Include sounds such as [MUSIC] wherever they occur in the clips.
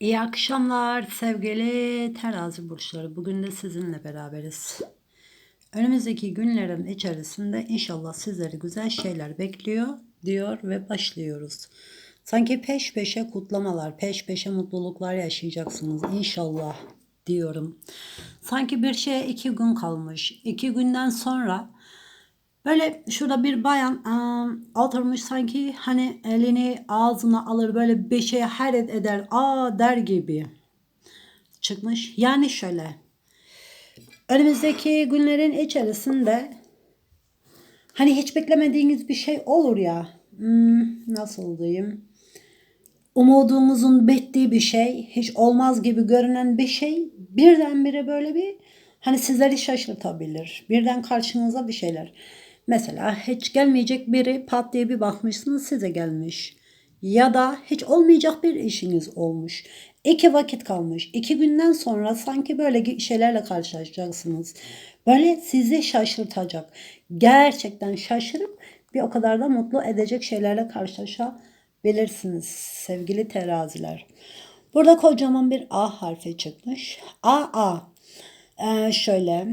İyi akşamlar sevgili terazi burçları. Bugün de sizinle beraberiz. Önümüzdeki günlerin içerisinde inşallah sizleri güzel şeyler bekliyor diyor ve başlıyoruz. Sanki peş peşe kutlamalar, peş peşe mutluluklar yaşayacaksınız inşallah diyorum. Sanki bir şeye iki gün kalmış. İki günden sonra Böyle şurada bir bayan ıı, oturmuş sanki hani elini ağzına alır böyle bir şeye hayret eder. Aa der gibi çıkmış. Yani şöyle. Önümüzdeki günlerin içerisinde hani hiç beklemediğiniz bir şey olur ya. Hmm, nasıl diyeyim? Umudumuzun bittiği bir şey, hiç olmaz gibi görünen bir şey birdenbire böyle bir hani sizleri şaşırtabilir. Birden karşınıza bir şeyler. Mesela hiç gelmeyecek biri pat diye bir bakmışsınız size gelmiş. Ya da hiç olmayacak bir işiniz olmuş. İki vakit kalmış. İki günden sonra sanki böyle şeylerle karşılaşacaksınız. Böyle sizi şaşırtacak. Gerçekten şaşırıp bir o kadar da mutlu edecek şeylerle karşılaşabilirsiniz sevgili teraziler. Burada kocaman bir A harfi çıkmış. A A. Ee, şöyle.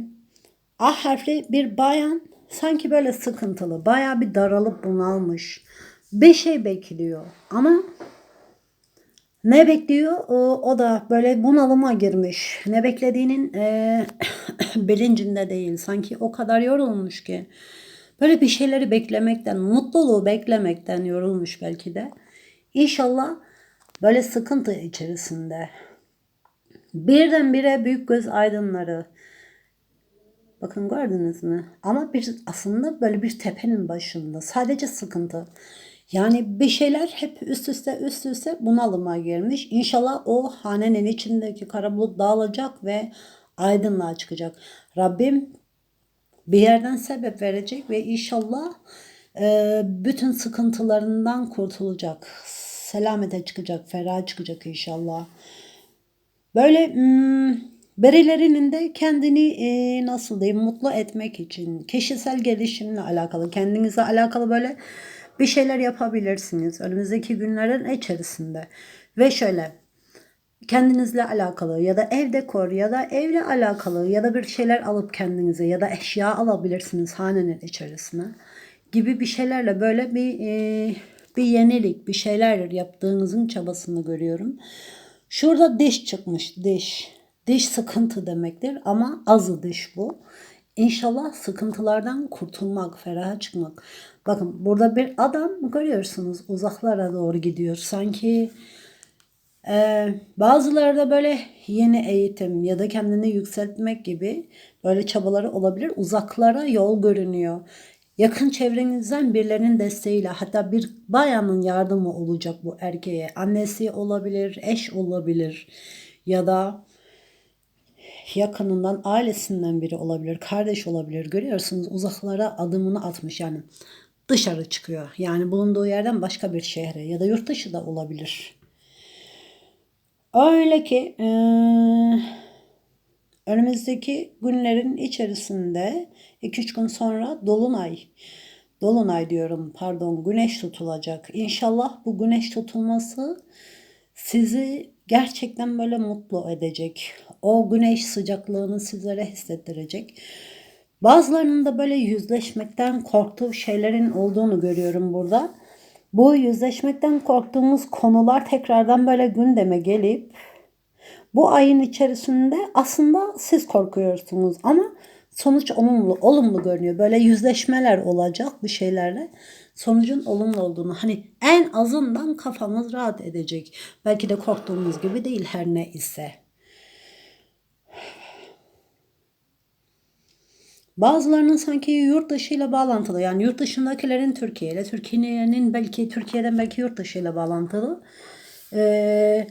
A harfli bir bayan sanki böyle sıkıntılı, baya bir daralıp bunalmış. Bir şey bekliyor ama ne bekliyor? O, o da böyle bunalıma girmiş. Ne beklediğinin e, [COUGHS] bilincinde değil. Sanki o kadar yorulmuş ki. Böyle bir şeyleri beklemekten, mutluluğu beklemekten yorulmuş belki de. İnşallah böyle sıkıntı içerisinde. Birdenbire büyük göz aydınları, Bakın gördünüz mü? Ama bir aslında böyle bir tepenin başında. Sadece sıkıntı. Yani bir şeyler hep üst üste üst üste bunalıma girmiş. İnşallah o hanenin içindeki kara bulut dağılacak ve aydınlığa çıkacak. Rabbim bir yerden sebep verecek ve inşallah e, bütün sıkıntılarından kurtulacak. Selamete çıkacak, ferah çıkacak inşallah. Böyle hmm, Birilerinin de kendini e, nasıl diyeyim mutlu etmek için kişisel gelişimle alakalı kendinize alakalı böyle bir şeyler yapabilirsiniz önümüzdeki günlerin içerisinde. Ve şöyle kendinizle alakalı ya da ev dekor ya da evle alakalı ya da bir şeyler alıp kendinize ya da eşya alabilirsiniz hanenin içerisine gibi bir şeylerle böyle bir e, bir yenilik bir şeyler yaptığınızın çabasını görüyorum. Şurada diş çıkmış diş. Diş sıkıntı demektir ama azı diş bu. İnşallah sıkıntılardan kurtulmak, feraha çıkmak. Bakın burada bir adam görüyorsunuz uzaklara doğru gidiyor. Sanki e, bazıları da böyle yeni eğitim ya da kendini yükseltmek gibi böyle çabaları olabilir. Uzaklara yol görünüyor. Yakın çevrenizden birilerinin desteğiyle hatta bir bayanın yardımı olacak bu erkeğe. Annesi olabilir, eş olabilir ya da yakınından, ailesinden biri olabilir, kardeş olabilir. Görüyorsunuz uzaklara adımını atmış yani dışarı çıkıyor. Yani bulunduğu yerden başka bir şehre ya da yurt dışı da olabilir. Öyle ki e, önümüzdeki günlerin içerisinde 2-3 gün sonra Dolunay, Dolunay diyorum pardon güneş tutulacak. İnşallah bu güneş tutulması sizi gerçekten böyle mutlu edecek. O güneş sıcaklığını sizlere hissettirecek. Bazılarının da böyle yüzleşmekten korktuğu şeylerin olduğunu görüyorum burada. Bu yüzleşmekten korktuğumuz konular tekrardan böyle gündeme gelip bu ayın içerisinde aslında siz korkuyorsunuz ama sonuç olumlu, olumlu görünüyor. Böyle yüzleşmeler olacak bir şeylerle sonucun olumlu olduğunu hani en azından kafamız rahat edecek. Belki de korktuğumuz gibi değil her ne ise. Bazılarının sanki yurt dışıyla bağlantılı yani yurt dışındakilerin Türkiye ile Türkiye'nin belki Türkiye'den belki yurt dışıyla bağlantılı. Ee,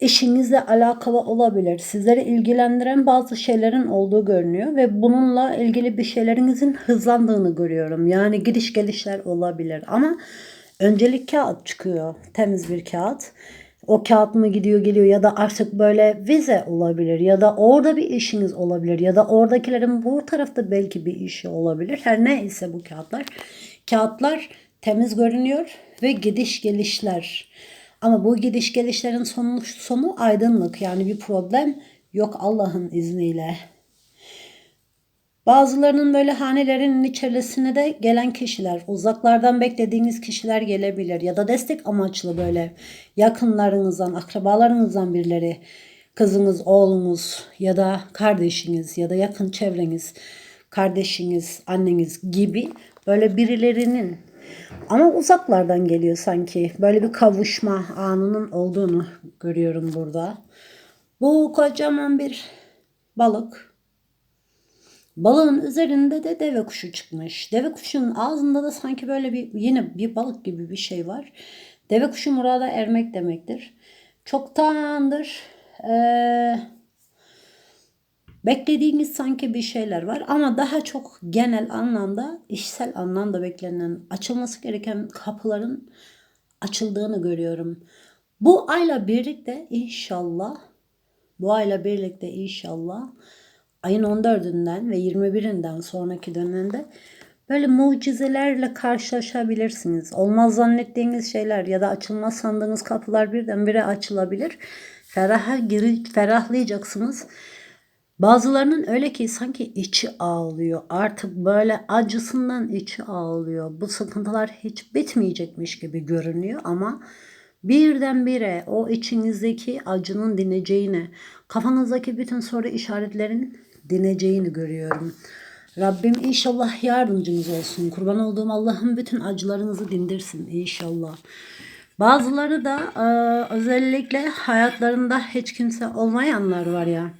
işinizle alakalı olabilir. Sizleri ilgilendiren bazı şeylerin olduğu görünüyor ve bununla ilgili bir şeylerinizin hızlandığını görüyorum. Yani gidiş gelişler olabilir ama öncelik kağıt çıkıyor. Temiz bir kağıt. O kağıt mı gidiyor geliyor ya da artık böyle vize olabilir ya da orada bir işiniz olabilir ya da oradakilerin bu tarafta belki bir işi olabilir. Her neyse bu kağıtlar. Kağıtlar temiz görünüyor ve gidiş gelişler Ama bu gidiş gelişlerin sonu, sonu aydınlık. Yani bir problem yok Allah'ın izniyle. Bazılarının böyle hanelerinin içerisine de gelen kişiler, uzaklardan beklediğiniz kişiler gelebilir ya da destek amaçlı böyle yakınlarınızdan, akrabalarınızdan birileri, kızınız, oğlunuz ya da kardeşiniz ya da yakın çevreniz, kardeşiniz, anneniz gibi böyle birilerinin ama uzaklardan geliyor sanki. Böyle bir kavuşma anının olduğunu görüyorum burada. Bu kocaman bir balık. Balığın üzerinde de deve kuşu çıkmış. Deve kuşunun ağzında da sanki böyle bir yine bir balık gibi bir şey var. Deve kuşu murada ermek demektir. Çoktandır eee beklediğiniz sanki bir şeyler var ama daha çok genel anlamda, işsel anlamda beklenen, açılması gereken kapıların açıldığını görüyorum. Bu ayla birlikte inşallah bu ayla birlikte inşallah ayın 14'ünden ve 21'inden sonraki dönemde böyle mucizelerle karşılaşabilirsiniz. Olmaz zannettiğiniz şeyler ya da açılmaz sandığınız kapılar birdenbire açılabilir. Feraha giri, ferahlayacaksınız. Bazılarının öyle ki sanki içi ağlıyor. Artık böyle acısından içi ağlıyor. Bu sıkıntılar hiç bitmeyecekmiş gibi görünüyor ama birdenbire o içinizdeki acının dineceğini, kafanızdaki bütün soru işaretlerin dineceğini görüyorum. Rabbim inşallah yardımcınız olsun. Kurban olduğum Allah'ın bütün acılarınızı dindirsin inşallah. Bazıları da özellikle hayatlarında hiç kimse olmayanlar var ya.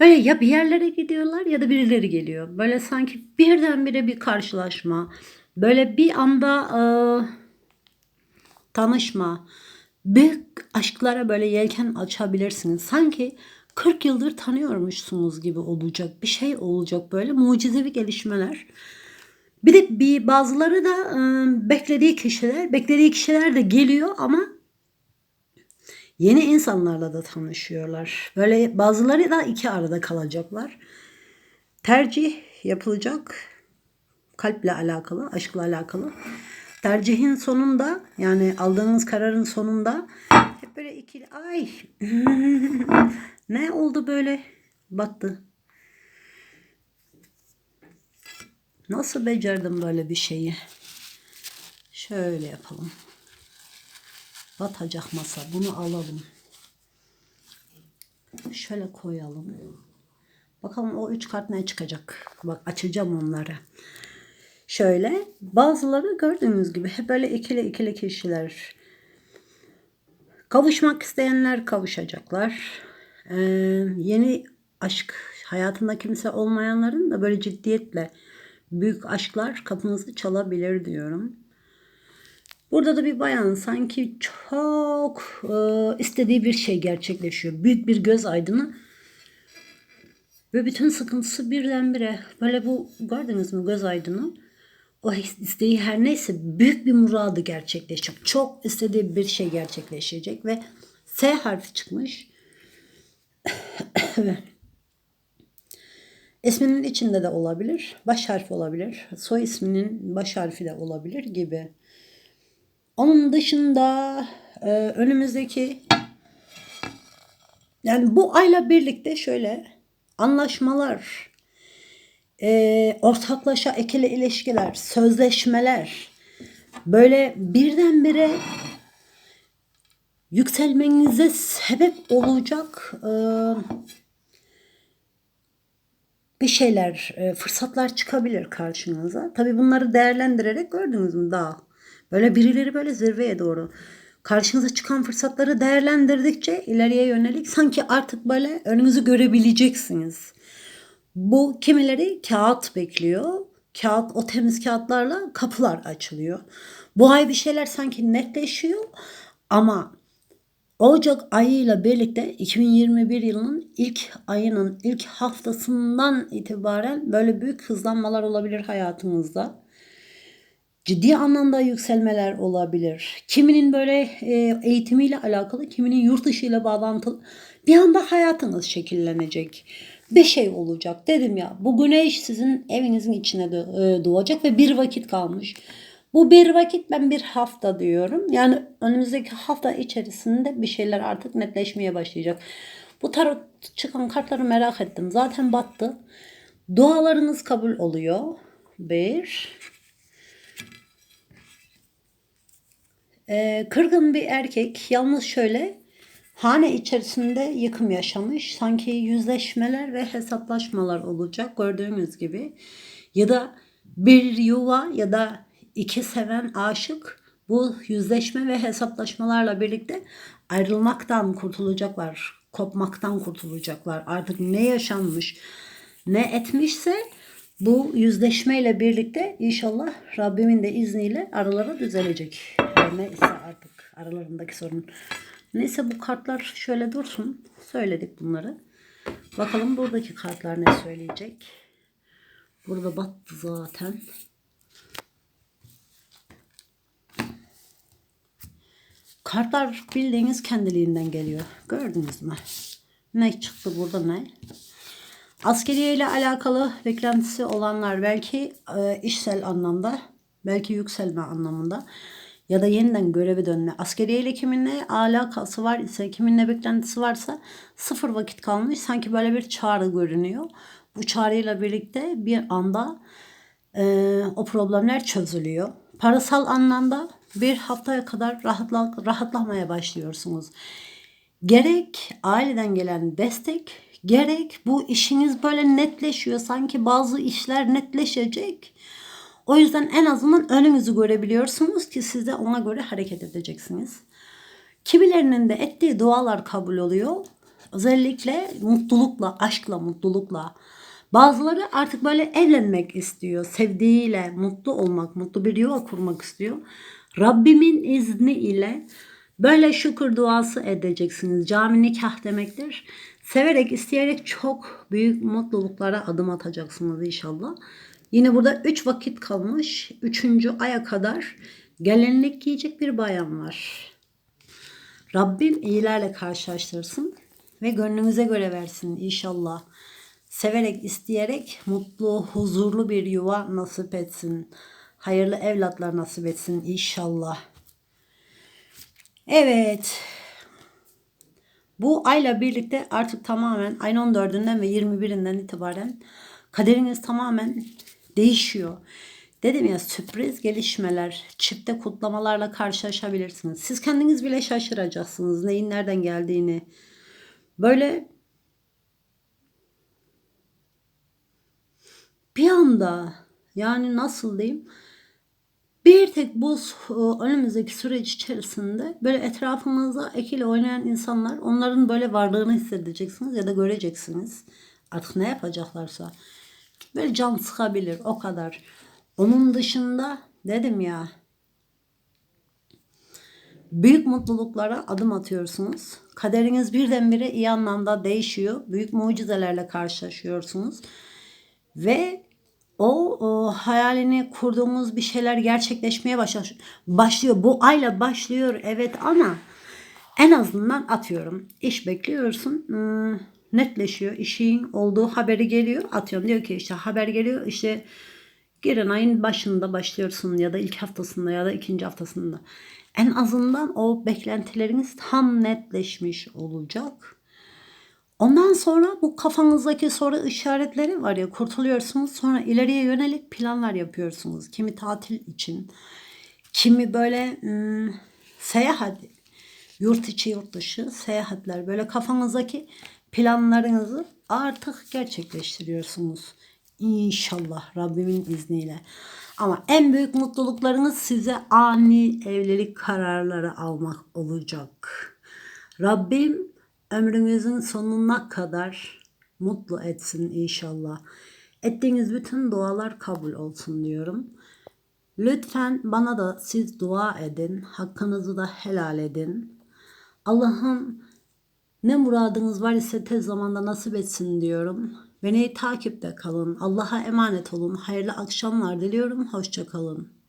Böyle ya bir yerlere gidiyorlar ya da birileri geliyor. Böyle sanki birdenbire bir karşılaşma. Böyle bir anda e, tanışma. Büyük aşklara böyle yelken açabilirsiniz. Sanki 40 yıldır tanıyormuşsunuz gibi olacak. Bir şey olacak böyle mucizevi gelişmeler. Bir de bir bazıları da e, beklediği kişiler, beklediği kişiler de geliyor ama Yeni insanlarla da tanışıyorlar. Böyle bazıları da iki arada kalacaklar. Tercih yapılacak. Kalple alakalı, aşkla alakalı. Tercihin sonunda yani aldığınız kararın sonunda hep böyle ikili ay [LAUGHS] ne oldu böyle battı. Nasıl becerdim böyle bir şeyi? Şöyle yapalım. Batacak masa. Bunu alalım. Şöyle koyalım. Bakalım o üç kart ne çıkacak. Bak açacağım onları. Şöyle bazıları gördüğünüz gibi hep böyle ikili ikili kişiler. Kavuşmak isteyenler kavuşacaklar. Ee, yeni aşk hayatında kimse olmayanların da böyle ciddiyetle büyük aşklar kapınızı çalabilir diyorum. Burada da bir bayan sanki çok e, istediği bir şey gerçekleşiyor. Büyük bir göz aydını ve bütün sıkıntısı birdenbire böyle bu gördünüz mü göz aydını o isteği her neyse büyük bir muradı gerçekleşecek. Çok istediği bir şey gerçekleşecek ve S harfi çıkmış. [COUGHS] İsminin içinde de olabilir. Baş harfi olabilir. Soy isminin baş harfi de olabilir gibi. Onun dışında e, önümüzdeki yani bu ayla birlikte şöyle anlaşmalar, e, ortaklaşa ekili ilişkiler, sözleşmeler böyle birdenbire yükselmenize sebep olacak e, bir şeyler, e, fırsatlar çıkabilir karşınıza. Tabii bunları değerlendirerek gördünüz mü daha Böyle birileri böyle zirveye doğru karşınıza çıkan fırsatları değerlendirdikçe ileriye yönelik sanki artık böyle önünüzü görebileceksiniz. Bu kimileri kağıt bekliyor. Kağıt, o temiz kağıtlarla kapılar açılıyor. Bu ay bir şeyler sanki netleşiyor ama Ocak ayıyla birlikte 2021 yılının ilk ayının ilk haftasından itibaren böyle büyük hızlanmalar olabilir hayatınızda ciddi anlamda yükselmeler olabilir. Kiminin böyle e, eğitimiyle alakalı, kiminin yurt dışı ile bağlantılı bir anda hayatınız şekillenecek. Bir şey olacak. Dedim ya bu güneş sizin evinizin içine e, doğacak ve bir vakit kalmış. Bu bir vakit ben bir hafta diyorum. Yani önümüzdeki hafta içerisinde bir şeyler artık netleşmeye başlayacak. Bu tarot çıkan kartları merak ettim. Zaten battı. Dualarınız kabul oluyor. Bir. Ee, kırgın bir erkek yalnız şöyle hane içerisinde yıkım yaşamış. Sanki yüzleşmeler ve hesaplaşmalar olacak gördüğünüz gibi. Ya da bir yuva ya da iki seven aşık bu yüzleşme ve hesaplaşmalarla birlikte ayrılmaktan kurtulacaklar. Kopmaktan kurtulacaklar. Artık ne yaşanmış, ne etmişse bu yüzleşmeyle birlikte inşallah Rabbimin de izniyle araları düzelecek. Her Neyse artık aralarındaki sorun. Neyse bu kartlar şöyle dursun. Söyledik bunları. Bakalım buradaki kartlar ne söyleyecek. Burada battı zaten. Kartlar bildiğiniz kendiliğinden geliyor. Gördünüz mü? Ne çıktı burada ne? Askeriye ile alakalı beklentisi olanlar belki e, işsel anlamda, belki yükselme anlamında ya da yeniden göreve dönme. Askeriye ile kiminle alakası var ise, kiminle beklentisi varsa sıfır vakit kalmış. Sanki böyle bir çağrı görünüyor. Bu çağrıyla birlikte bir anda e, o problemler çözülüyor. Parasal anlamda bir haftaya kadar rahatla, rahatlamaya başlıyorsunuz. Gerek aileden gelen destek, gerek bu işiniz böyle netleşiyor. Sanki bazı işler netleşecek. O yüzden en azından önünüzü görebiliyorsunuz ki siz de ona göre hareket edeceksiniz. Kimilerinin de ettiği dualar kabul oluyor. Özellikle mutlulukla, aşkla, mutlulukla. Bazıları artık böyle evlenmek istiyor. Sevdiğiyle mutlu olmak, mutlu bir yuva kurmak istiyor. Rabbimin izni ile böyle şükür duası edeceksiniz. Cami nikah demektir. Severek, isteyerek çok büyük mutluluklara adım atacaksınız inşallah. Yine burada 3 vakit kalmış. 3. aya kadar gelinlik giyecek bir bayan var. Rabbim iyilerle karşılaştırsın ve gönlünüze göre versin inşallah. Severek, isteyerek mutlu, huzurlu bir yuva nasip etsin. Hayırlı evlatlar nasip etsin inşallah. Evet. Bu ayla birlikte artık tamamen ayın 14'ünden ve 21'inden itibaren kaderiniz tamamen değişiyor. Dedim ya sürpriz gelişmeler, çifte kutlamalarla karşılaşabilirsiniz. Siz kendiniz bile şaşıracaksınız neyin nereden geldiğini. Böyle bir anda yani nasıl diyeyim bir tek bu e, önümüzdeki süreç içerisinde böyle etrafınızda ekili oynayan insanlar onların böyle varlığını hissedeceksiniz ya da göreceksiniz. Artık ne yapacaklarsa. Böyle can sıkabilir o kadar. Onun dışında dedim ya büyük mutluluklara adım atıyorsunuz. Kaderiniz birdenbire iyi anlamda değişiyor. Büyük mucizelerle karşılaşıyorsunuz. Ve o, o hayalini kurduğumuz bir şeyler gerçekleşmeye başlıyor. Bu ayla başlıyor evet ama en azından atıyorum. İş bekliyorsun. Hmm, netleşiyor. İşin olduğu haberi geliyor. Atıyorum diyor ki işte haber geliyor. işte giren ayın başında başlıyorsun ya da ilk haftasında ya da ikinci haftasında. En azından o beklentileriniz tam netleşmiş olacak. Ondan sonra bu kafanızdaki soru işaretleri var ya kurtuluyorsunuz. Sonra ileriye yönelik planlar yapıyorsunuz. Kimi tatil için, kimi böyle ım, seyahat, yurt içi yurt dışı seyahatler. Böyle kafanızdaki planlarınızı artık gerçekleştiriyorsunuz. İnşallah Rabbimin izniyle. Ama en büyük mutluluklarınız size ani evlilik kararları almak olacak. Rabbim ömrünüzün sonuna kadar mutlu etsin inşallah. Ettiğiniz bütün dualar kabul olsun diyorum. Lütfen bana da siz dua edin. Hakkınızı da helal edin. Allah'ım ne muradınız var ise tez zamanda nasip etsin diyorum. Beni takipte kalın. Allah'a emanet olun. Hayırlı akşamlar diliyorum. Hoşça kalın.